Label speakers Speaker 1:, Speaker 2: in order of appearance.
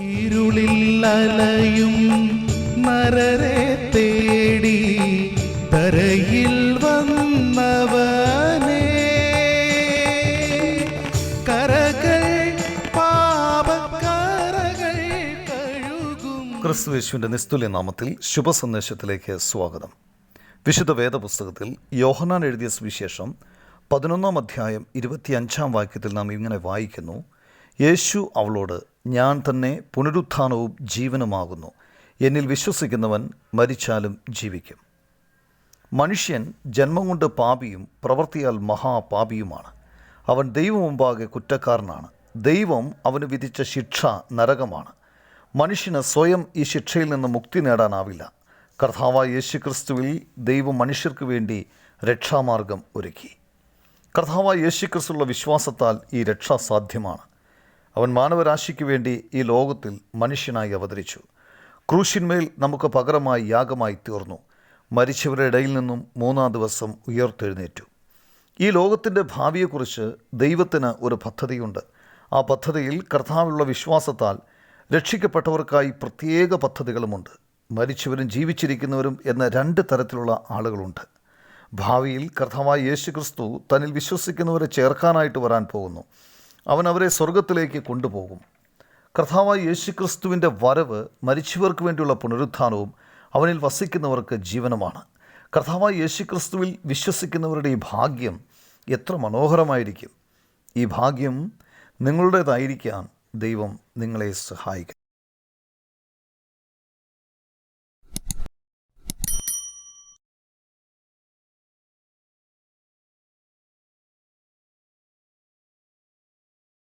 Speaker 1: ഇരുളിൽ അലയും നരരെ തേടി തരയിൽ വന്നവനേ. കരകൾ പാപക്കരകൾ കഴുകും.
Speaker 2: ക്രിസ്തുവേശുവിന്റെ നിസ്തുല്യ നാമത്തിൽ ശുഭസന്ദേശത്തിലേക്ക് സ്വാഗതം. വിശുദ്ധ വേദപുസ്തകത്തിൽ യോഹനാൻ എഴുതിയ സുവിശേഷം പതിനൊന്നാം അധ്യായം ഇരുപത്തിയഞ്ചാം വാക്യത്തിൽ നാം ഇങ്ങനെ വായിക്കുന്നു യേശു അവളോട് ഞാൻ തന്നെ പുനരുത്ഥാനവും ജീവനുമാകുന്നു. എന്നിൽ വിശ്വസിക്കുന്നവൻ മരിച്ചാലും ജീവിക്കും. മനുഷ്യൻ ജന്മം കൊണ്ട് പാപിയും പ്രവൃത്തിയാൽ മഹാപാപിയുമാണ്. അവൻ ദൈവം മുമ്പാകെ കുറ്റക്കാരനാണ്. ദൈവം അവന് വിധിച്ച ശിക്ഷ നരകമാണ്. മനുഷ്യന് സ്വയം ഈ ശിക്ഷയിൽ നിന്ന് മുക്തി നേടാനാവില്ല. കർത്താവ് യേശു ക്രിസ്തുവിൽ ദൈവം മനുഷ്യർക്ക് വേണ്ടി രക്ഷാമാർഗം ഒരുക്കി. കർത്താവ് യേശു ക്രിസ്തുള്ള വിശ്വാസത്താൽ ഈ രക്ഷ സാധ്യമാണ്. അവൻ മാനവരാശിക്ക് വേണ്ടി ഈ ലോകത്തിൽ മനുഷ്യനായി അവതരിച്ചു. ക്രൂശിന്മേൽ നമുക്ക് പകരമായി യാഗമായി തീർന്നു. മരിച്ചവരുടെ ഇടയിൽ നിന്നും മൂന്നാം ദിവസം ഉയർത്തെഴുന്നേറ്റു. ഈ ലോകത്തിന്റെ ഭാവിയെക്കുറിച്ച് ദൈവത്തിന് ഒരു പദ്ധതിയുണ്ട്. ആ പദ്ധതിയിൽ കർത്താവിലുള്ള വിശ്വാസത്താൽ രക്ഷിക്കപ്പെട്ടവർക്കായി പ്രത്യേക പദ്ധതികളുമുണ്ട്. മരിച്ചവരും ജീവിച്ചിരിക്കുന്നവരും എന്ന രണ്ട് തരത്തിലുള്ള ആളുകളുണ്ട്. ഭാവിയിൽ കർത്താവായ യേശു ക്രിസ്തു തന്നിൽ വിശ്വസിക്കുന്നവരെ ചേർക്കാനായിട്ട് വരാൻ പോകുന്നു. അവൻ അവരെ സ്വർഗത്തിലേക്ക് കൊണ്ടുപോകും. കർത്താവായ യേശു ക്രിസ്തുവിന്റെ വരവ് മരിച്ചവർക്ക് വേണ്ടിയുള്ള പുനരുത്ഥാനവും അവനിൽ വസിക്കുന്നവർക്ക് ജീവനമാണ്. കർത്താവായ യേശു ക്രിസ്തുവിൽ വിശ്വസിക്കുന്നവരുടെ ഈ ഭാഗ്യം എത്ര മനോഹരമായിരിക്കും. ഈ ഭാഗ്യം നിങ്ങളുടേതായിരിക്കാൻ ദൈവം നിങ്ങളെ സഹായിക്കും.